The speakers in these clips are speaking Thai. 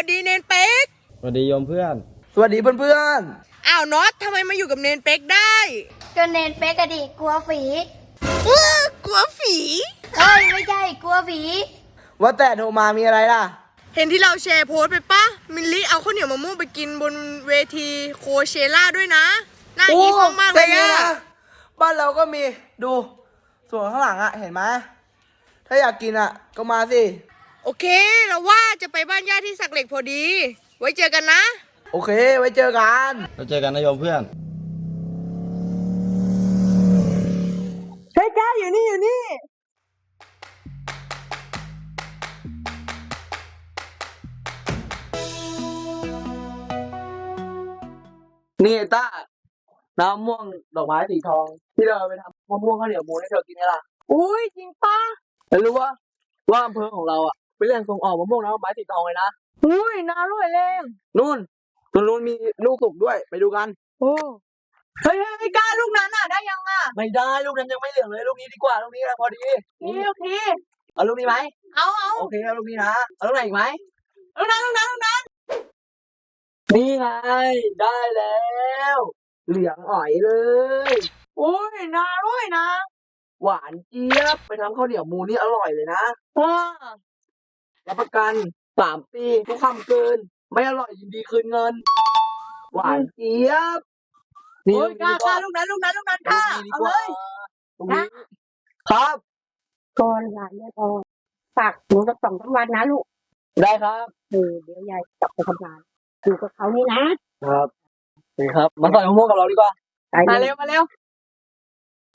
เฮ้ยหวัดดีเนนเป็กสวัสดีโยมเพื่อน สวัสดีเพื่อนอ้าวน็อตทำไมมาอยู่กับเนนเป็กได้ก็เนนเป๊กอะดิกลัวฝีว้ากลัวฝีเอ้ยไม่ใช่กลัวฝีๆว่าแต่โทรมามีอะไรล่ะ เห็นที่เราแชร์โพสต์ไปปะมิลลี่เอาข้าวเหนียวมะม่วงไปกินบนเวทีโคเชล่าด้วยนะน่าอีส้มมากเลยแต่อะนะบ้านเราก็มีดูส่วนข้างหลังอะเห็นไหมถ้าอยากกินอะก็มาสิ โอเค เราว่าจะไปบ้านญาติที่สักเหล็กพอดี ไว้เจอกันนะ โอเค ไว้เจอกัน เราเจอกันนะโยมเพื่อน เฮ้ยก้าอยู่นี่อยู่นี่ นี่ไอ้ต้าน้ำม่วงดอกไม้สีทอง ที่เราไปทำมะม่วงข้าวเหนียวมูนให้เธอกินไงล่ะอุ้ยจริงปะแล้วรู้ว่าว่าอำเภอของเราอะ เป็นแหล่งส่งออกมะม่วงน้ำดอกไม้สีทองเลยนะอุ้ยน่าอร่อยเลยนู่นตรงนู้นมีลูกสุกด้วย ไปดูกัน โอ้เฮ้ยเฮ้ยก้าลูกนั้นอะได้ยังอะไม่ได้ลูกนั้นยังไม่เหลืองเลยลูกนี้ดีกว่าลูกนี้แหละพอดีนี่โอเคเอาลูกนี้ไหมเอาเอาโอเคเอาลูกนี้นะเอาลูกไหนอีกไหมลูกนั้นลูกนั้นลูกนั้นนี่ไงได้แล้ว เหลืองอ่อยเลย อุ้ยน่าอร่อยนะหวานเจี๊ยบไปทำข้าวเหนียวมูนี่อร่อยเลยนะ ว้า รับประกันสามปีทุกคำเกิน ไม่อร่อยยินดีคืนเงิน หวานเจี๊ยบโอ้ยกล้ากล้าลูกนั้นลูกนั้นลูกนั้นกล้าดีเอากเลว่ายตรงนี้ครับก่อนหลานเนี่ยพอฝากหนูสักสองสามวันนะลูกได้ครับเออเดี๋ยวยายกลับไปทำงานอยู่กับเขานี่นะ ครับนี่ครับ มาใส่มะม่วงกับเราดีกว่าไปมาเลเร็ยวมาเร็ว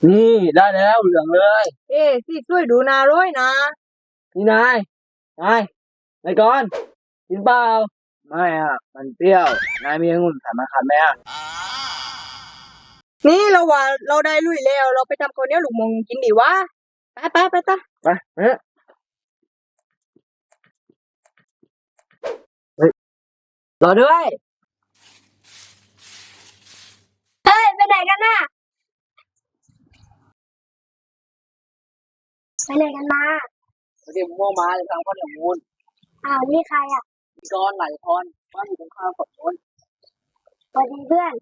นี่ได้แล้วเหลืองเลย เอ๊สิช่วยดูนาร้อยนะนี่นาย นายนายก่อนกินเปล่าไม่อะ มันเปรี้ยวนายมีองุ่นใส่มาขัดไหมอะนี่เราว่าเราได้ลุยแล้ว เราไปทำคนเนี้ยลูกมงกินดีวะไปไปไปตาไปเฮ้ยเฮ้ยรอด้วย เฮ้ย ไปไหนกันน่ะไปไหนกันมา เดี๋ยวม่วงมาจะทำข้าวเหนียวมูนอ้าวนี่ใครอะมีกรหลายคนว่านอยู่ตรงข้ามกับนู้นสวัสดีเพื่อน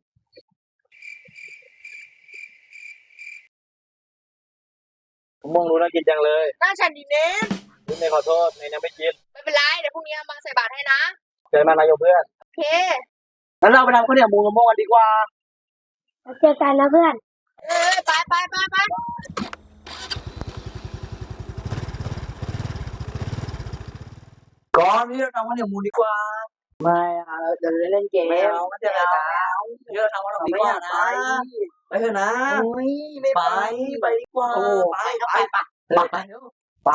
มะม่วงรู้น่ากินจังเลยหน้าฉันดีเน้นพี่ไม่ขอโทษในยังไม่กินไม่เป็นไรเดี๋ยวพรุ่งนี้เอามาใส่บาตรให้นะ เจอกันนะโยมเพื่อนโอเค แล้วเราไปทำข้าวเหนียวมูนมะม่วงกันดีกว่า แล้วเจอกันนะเพื่อน เออไปไปไปไป ก่อ นนี่เราทำข้าวเหนียวมูนดีกว่าไม่อะเดี๋ยวเล่นเกมไม่เอาไม่เอาเดี๋ยวเราทำข้าวเหนียวดีกว่านะไปเถอะนะไม่ไปไปดีกว่าไปไปไปไปไป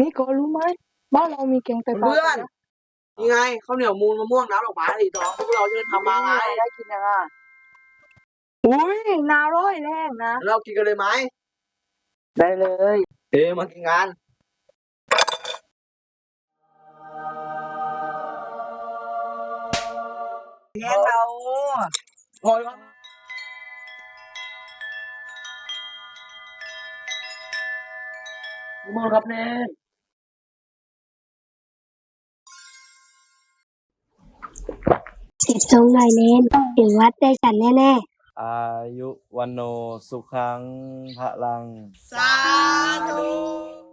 นี่ก็รู้ไหมบ้านเรามีแกงไตปลาเพื่อนนี่ไงข้าวเหนียวมูนมะม่วงน้ำดอกไม้สีทองพวกเราจะทำมาไงได้กินยังอะอุ้ยนาร้อยแรงนะเรากินกันเลยไหมได้เลย เอ๊มากินงานแย่เราพอแล้วมองครับแน่ ติดตรงหน่อยเน้นถึงวัดได้กันแน่อายุวันโนสุขังพลัง สาธุ